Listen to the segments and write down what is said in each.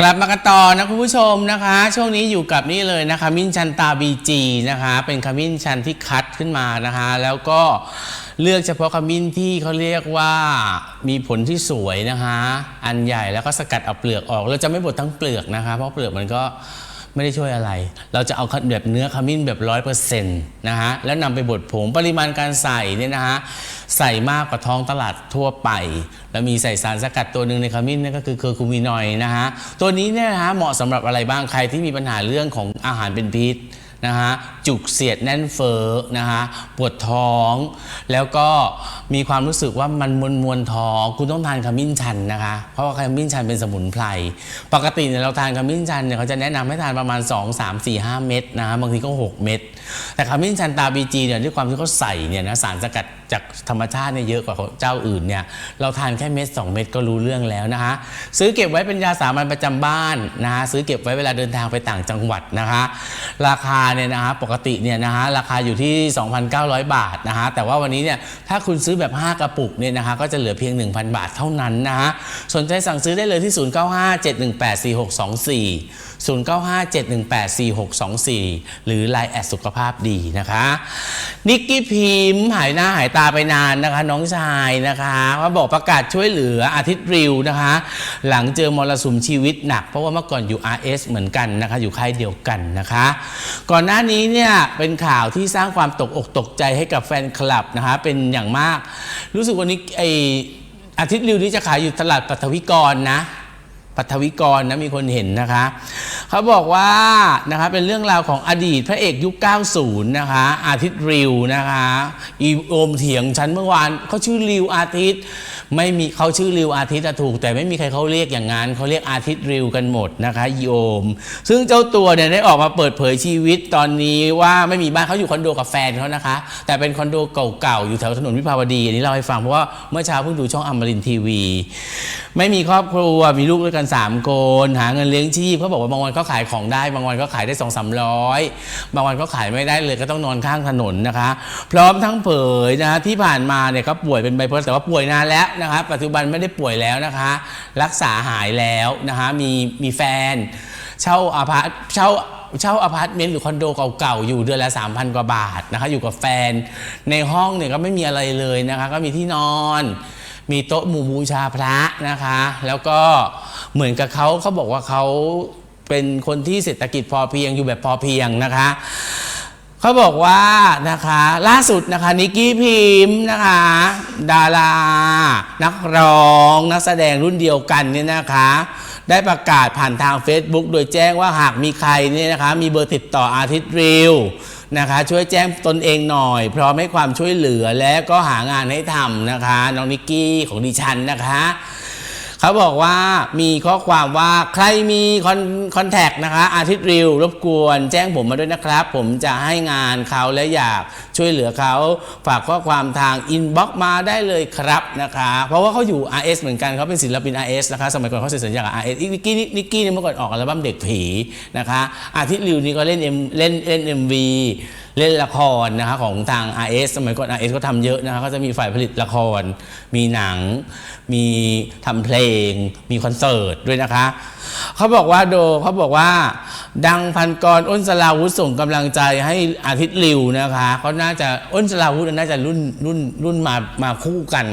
กลับมากันต่อนะคุณผู้ชมนะคะ ช่วงนี้อยู่กับนี่เลยนะคะมิ้นชันตาบีจีนะคะ เป็นขมิ้นชันที่คัดขึ้นมานะคะ แล้วก็เลือกเฉพาะขมิ้นที่เขาเรียกว่ามีผลที่สวยนะคะ อันใหญ่แล้วก็สกัดเอาเปลือกออก เราจะไม่บดทั้งเปลือกนะคะ เพราะเปลือกมันก็ไม่ได้ช่วยอะไร เราจะเอาแบบเนื้อขมิ้นแบบร้อยเปอร์เซ็นต์นะฮะแล้วนำไปบดผงปริมาณการใส่เนี่ยนะฮะ ใส่มากกว่าท้องตลาดทั่วไป แล้วมีใส่สารสกัดตัวหนึ่งในขมิ้นนั่นก็คือเคอร์คูมินอยนะฮะตัวนี้เนี่ยนะฮะเหมาะสำหรับอะไรบ้างใครที่มีปัญหาเรื่องของอาหารเป็นพิษนะฮะ จุกเสียดแน่นเฟ้อนะฮะปวดท้อง แล้วก็มีความรู้สึกว่ามันมวนมวนท้องคุณต้องทานขมิ้นชันนะคะ เพราะว่าขมิ้นชันเป็นสมุนไพรปกติเนี่ยเราทานขมิ้นชันเนี่ยเขาจะแนะนำให้ทานประมาณ 2 3 4 5 เม็ดนะฮะบางทีก็ 6 เม็ดแต่ขมิ้นชันตาบีจีเนี่ยด้วยความที่เขาใส่เนี่ยนะสารสกัดจากธรรมชาติเนี่ยเยอะกว่าเจ้าอื่นเนี่ยเราทานแค่เม็ด2 เม็ดก็รู้เรื่องแล้วนะคะ ซื้อเก็บไว้เป็นยาสามัญประจำบ้านนะฮะซื้อเก็บไว้เวลาเดินทางไปต่างจังหวัดนะคะ ราคาเนี่ยนะฮะปกติเนี่ยนะฮะราคาอยู่ที่ 2,900 บาทนะฮะแต่ว่าวันนี้เนี่ยถ้าคุณซื้อแบบ 5 กระปุกเนี่ยนะคะก็จะเหลือเพียง 1,000 บาทเท่านั้นนะฮะสนใจสั่งซื้อได้เลยที่ 0957184624 0957184624 หรือ Line แอดสุขภาพดีนะคะนิกกี้พิมพ์หายหน้าหายตาไปนานนะคะ น้องชายนะคะเขาบอกประกาศช่วยเหลืออาทิตย์ริวนะคะ หลังเจอมรสุมชีวิตหนัก เพราะว่าเมื่อก่อนอยู่ RS เหมือนกันนะคะ อยู่ค่ายเดียวกันนะคะ ก่อนหน้านี้เนี่ยเป็นข่าวที่สร้างความตกอกตกใจให้กับแฟนคลับนะคะ เป็นอย่างมาก รู้สึกวันนี้ไออาทิตย์ริวนี่จะขายอยู่ตลาดปัทวิกรนะ ปัทวิกรนะมีคนเห็นนะคะ เขาบอกว่านะคะเป็นเรื่องราวของอดีตพระเอกยุค 90 นะคะ อาทิตย์ริวนะคะ อีโอมเถียงฉันเมื่อวานเขาชื่อริวอาทิตย์ ไม่มีเขาชื่อริวอาทิตย์อะถูก แต่ไม่มีใครเขาเรียกอย่างนั้นเขาเรียกอาทิตย์ริวกันหมดนะคะโอมซึ่งเจ้าตัวเนี่ยได้ออกมาเปิดเผยชีวิตตอนนี้ว่าไม่มีบ้านเขาอยู่คอนโดกับแฟนเขานะคะ แต่เป็นคอนโดเก่าๆอยู่แถวถนนวิภาวดีอันนี้เล่าให้ฟังเพราะว่าเมื่อเช้าเพิ่งดูช่องอมรินทีวี ไม่มีครอบครัวมีลูกด้วยกัน3คนหาเงินเลี้ยงชีพเขาบอกว่าบางวันก็ขายของได้ บางวันก็ขายได้2 3 0 0บางวันก็ขายไม่ได้เลยก็ต้องนอนข้างถนนนะคะ พร้อมทั้งเผยนะที่ผ่านมาเนี่ยเขาป่วยเป็นไบโพล่าแต่ว่าป่วยนานแล้วนะคะ ปัจจุบันไม่ได้ป่วยแล้วนะคะ รักษาหายแล้วนะคะ มีมีแฟน เช่าอาพาร์ตเช่าเช่าอพาร์ตเมนต์หรือคอนโดเก่าๆ อยู่เดือนละ 3,000 กว่าบาทนะคะ อยู่กับแฟนในห้องเนี่ยก็ไม่มีอะไรเลยนะคะ ก็มีที่นอน มีโต๊ะหมู่บูชาพระนะคะ แล้วก็เหมือนกับเขาเขาบอกว่าเขาเป็นคนที่เศรษฐกิจพอเพียงอยู่แบบพอเพียงนะคะ เขาบอกว่านะคะ ล่าสุดนะคะนิกกี้พิมพ์นะคะ ดารา นักร้อง นักแสดงรุ่นเดียวกันเนี่ยนะคะ ได้ประกาศผ่านทาง Facebook โดยแจ้งว่าหากมีใครเนี่ยนะคะ มีเบอร์ติดต่ออาทิตย์ริวนะคะ ช่วยแจ้งตนเองหน่อย พร้อมให้ความช่วยเหลือและก็หางานให้ทำนะคะ น้องนิกกี้ของดิฉันนะคะ เขาบอกว่ามีข้อความว่าใครมีคอนคอนแทคนะคะ อาทิตย์ริวรบกวน แจ้งผมมาด้วยนะครับ ผมจะให้งานเขาและอยาก ช่วยเหลือเขาฝากข้อความทางอินบ็อกมาได้เลยครับนะคะ เพราะว่าเขาอยู่ RS เหมือนกันเขาเป็นศิลปิน RS นะคะสมัยก่อนเขาเซ็นสัญญากับ RS อีกนิกกี้นิกกี้เนี่ยเมื่อก่อนออกอัลบั้มเด็กผีนะคะอาทิตย์ริวนี่ก็เล่น M เล่นเล่น MV เล่นละครนะคะของทาง RS สมัยก่อน RS ก็ทำเยอะนะคะก็จะมีฝ่ายผลิตละคร มีหนัง มีทำเพลง มีคอนเสิร์ตด้วยนะคะ เขาบอกว่าโดเขาบอกว่า ดังพันกรอ้นสลาวุธส่งกำลังใจให้อาทิตย์ริวนะคะเขาน่าจะอ้นสลาวุธน่าจะรุ่นรุ่นรุ่นมามาคู่กัน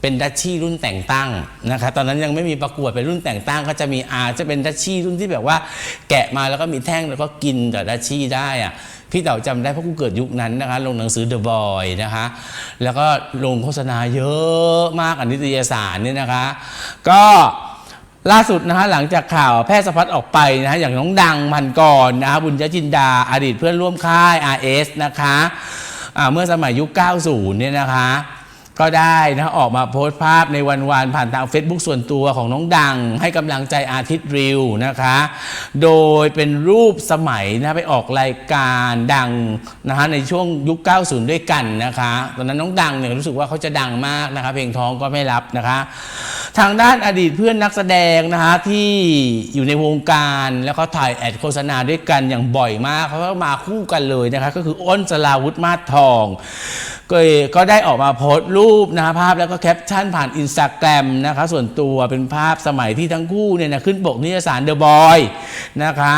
เป็นดัชชี่รุ่นแต่งตั้งนะคะตอนนั้นยังไม่มีประกวดเป็นรุ่นแต่งตั้ง ก็จะมีอาจะเป็นดัชชี่รุ่นที่แบบว่า แกะมาแล้วก็มีแท่งแล้วก็กินกับดัชชี่ได้อะพี่เต๋าจำได้เพราะกูเกิดยุคนั้นนะคะ ลงหนังสือ The Boy นะคะ แล้วก็ลงโฆษณาเยอะมากอันนิตยสารเนี่ยนะคะ ก็ล่าสุดนะคะหลังจากข่าวแพร่สะพัดออกไปนะฮะอย่างน้องดังพันกรนะคะบุญยจินดาอดีตเพื่อนร่วมค่าย RS นะคะ เมื่อสมัยยุค 90 เนี่ยนะคะ ก็ได้นะออกมาโพสต์ภาพในวันวานผ่านทาง Facebook ส่วนตัวของน้องดัง ให้กำลังใจอาทิตย์ริวนะคะ โดยเป็นรูปสมัยนะไปออกรายการดังนะคะในช่วงยุค 90 ด้วยกันนะคะ ตอนนั้นน้องดังเนี่ยรู้สึกว่าเขาจะดังมากนะคะ เพลงท้องก็ไม่รับนะคะ ทางด้านอดีตเพื่อนนักแสดงนะฮะที่อยู่ในวงการแล้วก็ถ่ายแอดโฆษณาด้วยกันอย่างบ่อยมากเขาก็มาคู่กันเลยนะคะก็คืออ้นสลาวุธมาศทอง ก็ก็ได้ออกมาโพสต์รูปนะะภาพแล้วก็แคปชั่นผ่านอินสตาแกรมนะคะส่วนตัวเป็นภาพสมัยที่ทั้งคู่เนี่ยนะขึ้นปกนิตยสารเดอะบอยนะคะ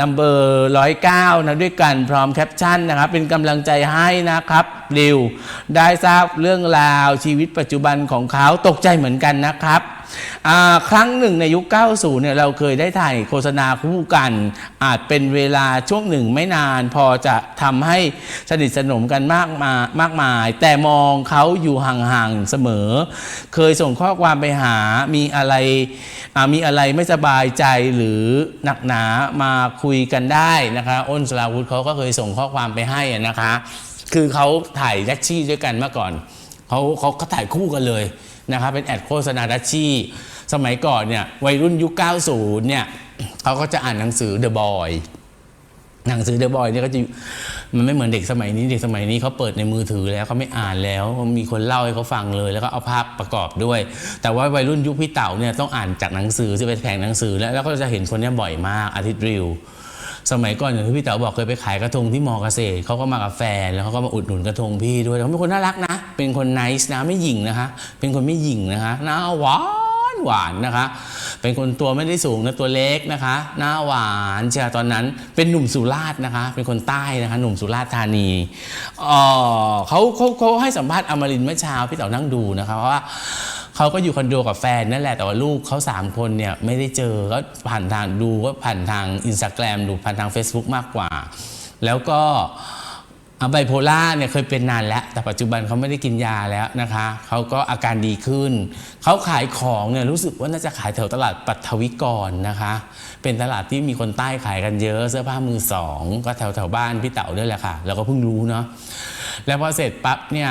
นัมเบอร์ร้อยเก้านะด้วยกันพร้อมแคปชั่นนะครับเป็นกำลังใจให้นะครับริวได้ทราบเรื่องราวชีวิตปัจจุบันของเขาตกใจเหมือนกันนะครับครั้งหนึ่งในยุค 90 เนี่ยเราเคยได้ถ่ายโฆษณาคู่กัน อาจเป็นเวลาช่วงหนึ่งไม่นานพอจะทำให้สนิทสนมกันมากมามากมาย แต่มองเขาอยู่ห่างๆเสมอ เคยส่งข้อความไปหามีอะไรมีอะไรไม่สบายใจหรือหนักหนามาคุยกันได้นะคะอ้นสลาวุธเขาก็เคยส่งข้อความไปให้นะคะ คือเขาถ่ายแท็กซี่ด้วยกันเมื่อก่อน เขาเขาเขาถ่ายคู่กันเลยนะครับเป็นแอดโฆษณาดัชชี่สมัยก่อนเนี่ยวัยรุ่นยุค 90 เนี่ยเขาก็จะอ่านหนังสือ The Boy หนังสือ The Boy เนี่ยก็จะมันไม่เหมือนเด็กสมัยนี้เด็กสมัยนี้เขาเปิดในมือถือแล้วเขาไม่อ่านแล้วมีคนเล่าให้เขาฟังเลย แล้วก็เอาภาพประกอบด้วย แต่ว่าวัยรุ่นยุคพี่เต๋าเนี่ยต้องอ่านจากหนังสือจะไปแผงหนังสือแล้วแล้วก็จะเห็นคนนี้บ่อยมากอาทิตย์ริว สมัยก่อนอย่างที่พี่เต๋อบอกเคยไปขายกระทงที่มอเกษตรเขาก็มากับแฟนแล้วเขาก็มาอุดหนุนกระทงพี่ด้วยเขาเป็นคนน่ารักนะ เป็นคนไนส์นะไม่หยิ่งนะคะ เป็นคนไม่หยิ่งนะคะหน้าหวานหวานนะคะ เป็นคนตัวไม่ได้สูงนะตัวเล็กนะคะหน้าหวานเชียตอนนั้นเป็นหนุ่มสุราษฎร์นะคะ เป็นคนใต้นะคะ หนุ่มสุราษฎร์ธานีเออเขาเขาเขาให้สัมภาษณ์อมรินทร์เมื่อเช้าพี่เต๋อนั่งดูนะคะเพราะว่า เขาก็อยู่คอนโดกับแฟนนั่นแหละแต่ว่าลูกเขาสามคนเนี่ยไม่ได้เจอก็ผ่านทางดูก็ผ่านทางอินสตาแกรมดูผ่านทาง Facebook มากกว่า แล้วก็ไบโพล่าเนี่ยเคยเป็นนานแล้ว แต่ปัจจุบันเขาไม่ได้กินยาแล้วนะคะเขาก็อาการดีขึ้น เขาขายของเนี่ยรู้สึกว่าน่าจะขายแถวตลาดปัทวิกรนะคะ เป็นตลาดที่มีคนใต้ขายกันเยอะเสื้อผ้ามือสอง ก็แถวแถวบ้านพี่เต๋าด้วยแหละค่ะเราก็เพิ่งรู้เนาะแล้วพอเสร็จปั๊บเนี่ย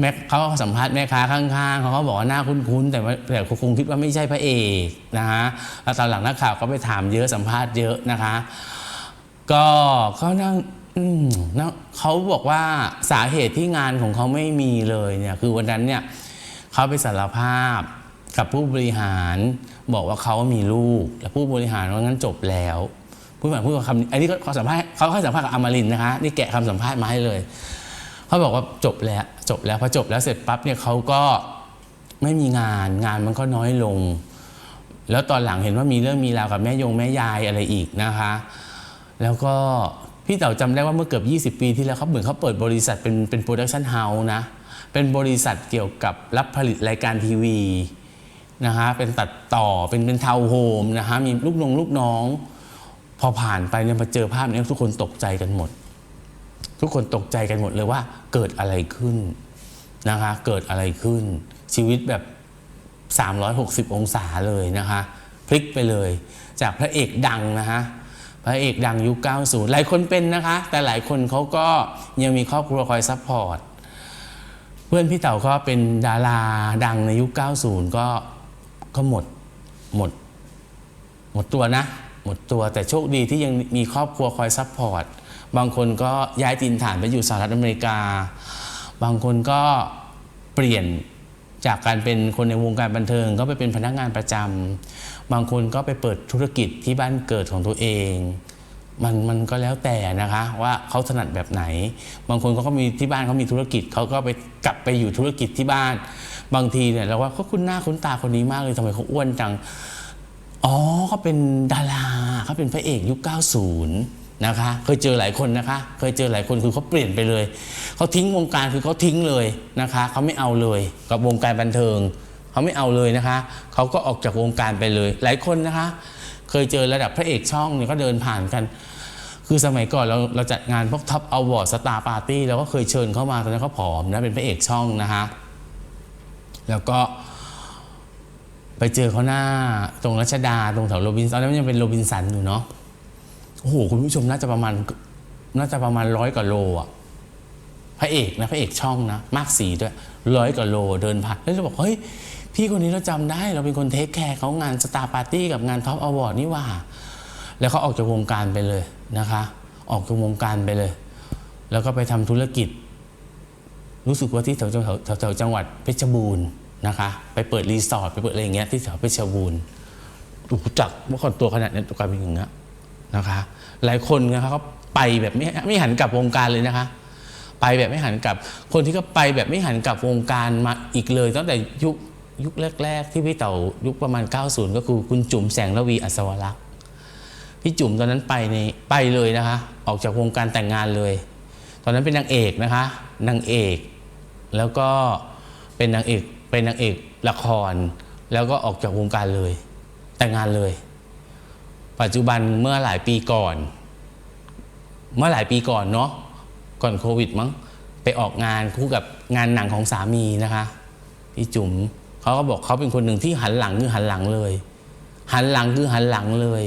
แม่เขาสัมภาษณ์แม่ค้าข้างๆเขาก็บอกว่าหน้าคุ้นๆแต่แต่คงคิดว่าไม่ใช่พระเอกนะฮะแล้วตอนหลังนักข่าวก็ไปถามเยอะสัมภาษณ์เยอะนะคะ ก็เขานั่งเขาบอกว่าสาเหตุที่งานของเขาไม่มีเลยเนี่ยคือวันนั้นเนี่ยเขาไปสารภาพกับผู้บริหารบอกว่าเขามีลูก แล้วผู้บริหารว่างั้นจบแล้วผู้บริหารพูดคำอันนี้ก็เขาสัมภาษณ์เขาให้สัมภาษณ์กับอมรินนะคะ นี่แกะคำสัมภาษณ์มาให้เลย เขาบอกว่าจบแล้วจบแล้วพอจบแล้วเสร็จปั๊บเนี่ยเขาก็ไม่มีงานงานมันก็น้อยลง แล้วตอนหลังเห็นว่ามีเรื่องมีราวกับแม่ยงแม่ยายอะไรอีกนะคะ แล้วก็พี่เต๋าจำได้ว่าเมื่อเกือบ 20 ปีที่แล้วเขาเหมือนเขาเปิดบริษัทเป็นเป็นโปรดักชันเฮาส์นะ เป็นบริษัทเกี่ยวกับรับผลิตรายการทีวีนะคะเป็นตัดต่อเป็นเป็นทาวน์โฮมนะคะมีลูกน้องลูกน้อง พอผ่านไปเนี่ยมาเจอภาพนี้ทุกคนตกใจกันหมด ทุกคนตกใจกันหมดเลยว่าเกิดอะไรขึ้นนะคะ เกิดอะไรขึ้น ชีวิตแบบ 360 องศาเลยนะคะ พลิกไปเลย จากพระเอกดังนะคะพระเอกดังยุค 90 หลายคนเป็นนะคะ แต่หลายคนเขาก็ยังมีครอบครัวคอยซัพพอร์ตเพื่อนพี่เต๋าก็เป็นดาราดังในยุค 90 ก็ก็หมดหมด หมดตัวนะ มดตัวแต่โชคดีที่ยังมีครอบครัวคอยซัพพอร์ตบางคนก็ย้ายถิ่นฐานไปอยู่สหรัฐอเมริกา บางคนก็เปลี่ยนจากการเป็นคนในวงการบันเทิง ก็ไปเป็นพนักงานประจำบางคนก็ไปเปิดธุรกิจที่บ้านเกิดของตัวเองมันมันก็แล้วแต่นะคะว่าเขาถนัดแบบไหน บางคนเขาก็มีที่บ้านเขามีธุรกิจเขาก็ไปกลับไปอยู่ธุรกิจที่บ้าน บางทีเนี่ยเราว่าเขาคุ้นหน้าคุ้นตาคนนี้มากเลยทำไมเขาอ้วนจัง อ๋อเขาเป็นดารา เขาเป็นพระเอกยุค 90 นะคะ เคยเจอหลายคนนะคะ เคยเจอหลายคนคือเขาเปลี่ยนไปเลย เขาทิ้งวงการคือเขาทิ้งเลยนะคะเขาไม่เอาเลยกับวงการบันเทิงเขาไม่เอาเลยนะคะเขาก็ออกจากวงการไปเลย หลายคนนะคะ เคยเจอระดับพระเอกช่องเนี่ยก็เดินผ่านกันคือสมัยก่อนเราเราจัดงานพวกท็อปอวอร์ดสตาร์ปาร์ตี้เราก็เคยเชิญเข้ามาตอนนั้นเขาผอมนะเป็นพระเอกช่องนะคะแล้วก็ ไปเจอเขาหน้าตรงรัชดาตรงแถวโรบินสันตอนนั้นยังเป็นโรบินสันอยู่เนาะโอ้โหคุณผู้ชมน่าจะประมาณน่าจะประมาณร้อยกว่าโลอะพระเอกนะพระเอกช่องนะ มากสีด้วยร้อยกว่าโลเดินผ่านแล้วจะบอกเฮ้ยพี่คนนี้เราจำได้ เราเป็นคนเทคแคร์เขางานสตาร์ปาร์ตี้กับงานท็อปอวอร์ดนี่ว่า แล้วเขาออกจากวงการไปเลยนะคะ ออกจากวงการไปเลย แล้วก็ไปทำธุรกิจ รู้สึกว่าที่แถวแถวแถวแถวจังหวัดเพชรบูรณ์ นะคะ ไปเปิดรีสอร์ทไปเปิดอะไรอย่างเงี้ยที่แถวเพชรบูรณ์รู้จักเมื่อก่อนตัวขนาดนี้ตัวกลายเป็นอย่างเงี้ยนะคะ หลายคนนะคะก็ไปแบบไม่ไม่หันกลับวงการเลยนะคะ ไปแบบไม่หันกลับ คนที่ก็ไปแบบไม่หันกลับวงการมาอีกเลย ตั้งแต่ยุคยุคแรก ๆ ที่พี่เต๋ายุคประมาณ 90 ก็คือคุณจุ๋มแสงระวีอัศวรักษ์พี่จุ๋มตอนนั้นไปในไปเลยนะคะ ออกจากวงการแต่งงานเลย ตอนนั้นเป็นนางเอกนะคะนางเอก แล้วก็เป็นนางเอก เป็นนางเอกละคร แล้วก็ออกจากวงการเลย แต่งงานเลย ปัจจุบันเมื่อหลายปีก่อน เมื่อหลายปีก่อนเนาะก่อนโควิดมั้งไปออกงานคู่กับงานหนังของสามีนะคะพี่จุ๋มเขาก็บอกเขาเป็นคนหนึ่งที่หันหลังคือหันหลังเลย หันหลังคือหันหลังเลย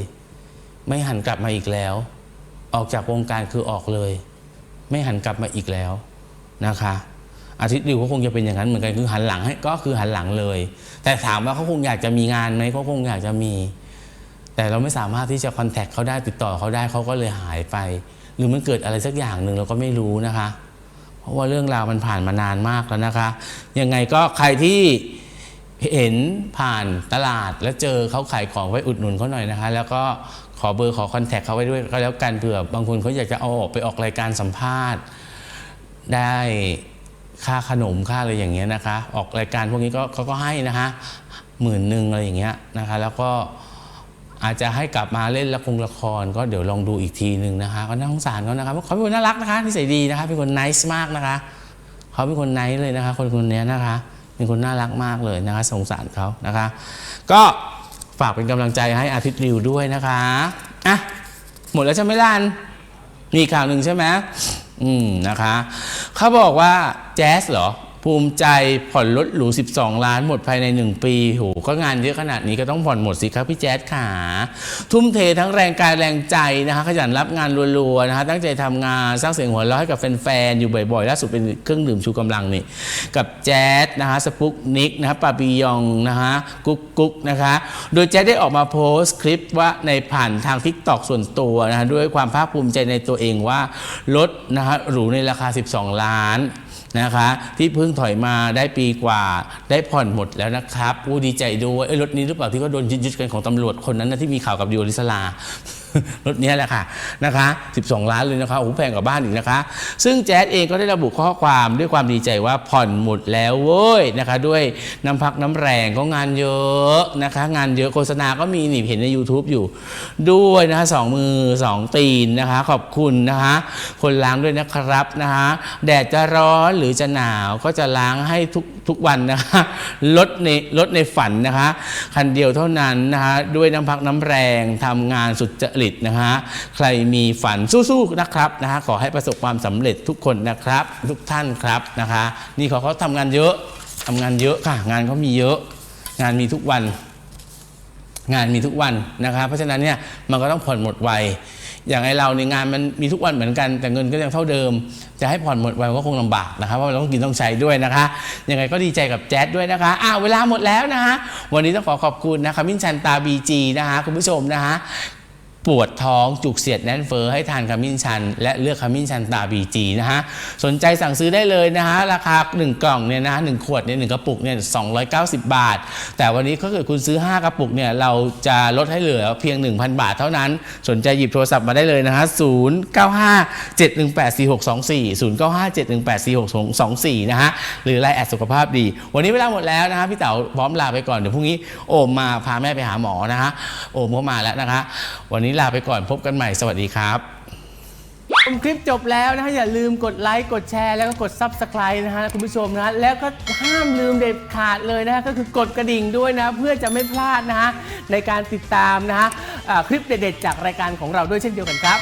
ไม่หันกลับมาอีกแล้ว ออกจากวงการคือออกเลย ไม่หันกลับมาอีกแล้วนะคะ อาทิตย์ดิวก็คงจะเป็นอย่างนั้นเหมือนกันคือหันหลังให้ก็คือหันหลังเลย แต่ถามว่าเขาคงอยากจะมีงานไหมเขาคงอยากจะมี แต่เราไม่สามารถที่จะคอนแทคเขาได้ติดต่อเขาได้เขาก็เลยหายไป หรือมันเกิดอะไรสักอย่างหนึ่งเราก็ไม่รู้นะคะ เพราะว่าเรื่องราวมันผ่านมานานมากแล้วนะคะ ยังไงก็ใครที่เห็นผ่านตลาดแล้วเจอเขาขายของไว้อุดหนุนเขาหน่อยนะคะ แล้วก็ขอเบอร์ขอคอนแทคเขาไว้ด้วยก็แล้วกันเผื่อบางคนเขาอยากจะเอาออกไปออกรายการสัมภาษณ์ได้ ค่าขนมค่าอะไรอย่างเงี้ยนะคะ ออกรายการพวกนี้ก็เขาก็ให้นะคะหมื่นหนึ่งอะไรอย่างเงี้ยนะคะ แล้วก็อาจจะให้กลับมาเล่นละครละคร ก็เดี๋ยวลองดูอีกทีหนึ่งนะคะก็น่าสงสารเขานะคะเพราะเขาเป็นคนน่ารักนะคะนิสัยดีนะคะเป็นคนนิสมากนะคะเขาเป็นคนไนท์เลยนะคะ คนคนนี้นะคะเป็นคนน่ารักมากเลยนะคะ สงสารเขานะคะ ก็ฝากเป็นกำลังใจให้อาทิตย์ริวด้วยนะคะอะหมดแล้วใช่ไหมล่ะมีข่าวหนึ่งใช่ไหม อืมนะคะ เขาบอกว่าแจ๊สเหรอ ภูมิใจผ่อนรถหรู 12 ล้านหมดภายใน 1 ปีโหก็งานเยอะขนาดนี้ก็ต้องผ่อนหมดสิครับพี่แจ๊สขา ทุ่มเททั้งแรงกายแรงใจนะคะขยันรับงานรัวๆนะคะตั้งใจทำงานสร้างเสียงหัวเราะให้กับแฟนๆ อยู่บ่อยๆ ล่าสุดเป็นเครื่องดื่มชูกำลังนี่ กับแจ๊สนะคะสปุกนิกนะคะปาปิยองนะคะกุ๊กกุ๊กนะคะ โดยแจ๊สได้ออกมาโพสต์คลิปว่าในผ่านทางทิกตอกส่วนตัวนะคะด้วยความภาคภูมิใจในตัวเองว่ารถนะคะหรูในราคา 12 ล้าน นะคะ ที่เพิ่งถอยมาได้ปีกว่าได้ผ่อนหมดแล้วนะครับอู้ดีใจด้วยรถนี้หรือเปล่าที่ก็โดนยึดกันของตำรวจคนนั้นนะที่มีข่าวกับดิวอลิสลา รถนี้แหละค่ะนะคะ 12 ล้านเลยนะคะโอ้แพงกว่าบ้านอีกนะคะ ซึ่งแจ๊ดเองก็ได้ระบุข้อความด้วยความดีใจว่าผ่อนหมดแล้วเว้ยนะคะ ด้วยน้ำพักน้ำแรงก็งานเยอะนะคะ งานเยอะโฆษณาก็มีนี่เห็นใน YouTube อยู่ ด้วยนะคะสองมือสองตีนนะคะ ขอบคุณนะคะ คนล้างด้วยนะครับนะคะ แดดจะร้อนหรือจะหนาวก็จะล้างให้ทุก ทุกวันนะคะลดในลดในฝันนะคะ คันเดียวเท่านั้นนะคะด้วยน้ำพักน้ำแรงทำงานสุดจริตนะคะใครมีฝันสู้ๆนะครับนะคะขอให้ประสบความสำเร็จทุกคนนะครับ ทุกท่านครับนะคะ นี่เขาเขาทำงานเยอะทำงานเยอะค่ะ งานเขามีเยอะ งานมีทุกวัน งานมีทุกวันนะครับเพราะฉะนั้นเนี่ยมันก็ต้องผ่อนหมดไว อย่างไอเราในยงานมันมีทุกวันเหมือนกัน แต่เงินก็ยังเท่าเดิม จะให้ผ่อนหมดไวก็คงลำบากนะครับเพราะเราต้องกินต้องใช้ด้วยนะคะยังไงก็ดีใจกับแจ๊ดด้วยนะคะอ้าวเวลาหมดแล้วนะคะวันนี้ต้องขอขอบคุณนะคะมิ้นชันตาบีจีนะคะคุณผู้ชมนะคะ ปวดท้องจุกเสียดแน่นเฟอ้อให้ทานขมิ้นชัน และเลือกขมิ้นชันตาบีจีนะฮะสนใจสั่งซื้อได้เลยนะฮะราคา 1 กล่องเนี่ยนะหนึ่งขวดเนี่ยหนึ่งกระปุกเนี่ย290 บาท แต่วันนี้ถ้าเกิดคุณซื้อ 5 กระปุกเนี่ยเราจะลดให้เหลือเพียง 1,000 บาทเท่านั้น สนใจหยิบโทรศัพท์มาได้เลยนะฮะ095 718 4624 095 718 4624นะฮะหรือไลน์แอดสุขภาพดี วันนี้เวลาหมดแล้วนะฮะพี่เต๋าพร้อมลาไปก่อนเดี๋ยวพรุ่งนี้โอมมาพาแม่ไปหาหมอนะฮะโอมก็มาแล้วนะคะวันนี้ลาไปก่อนพบกันใหม่สวัสดีครับชมคลิปจบแล้วนะฮะอย่าลืมกดไลค์กดแชร์แล้วก็กด Subscribe นะฮะคุณผู้ชมนะแล้วก็ห้ามลืมเด็ดขาดเลยนะฮะก็คือกดกระดิ่งด้วยนะ เพื่อจะไม่พลาดนะฮะในการติดตามนะฮะคลิปเด็ดๆจากรายการของเราด้วยเช่นเดียวกันครับ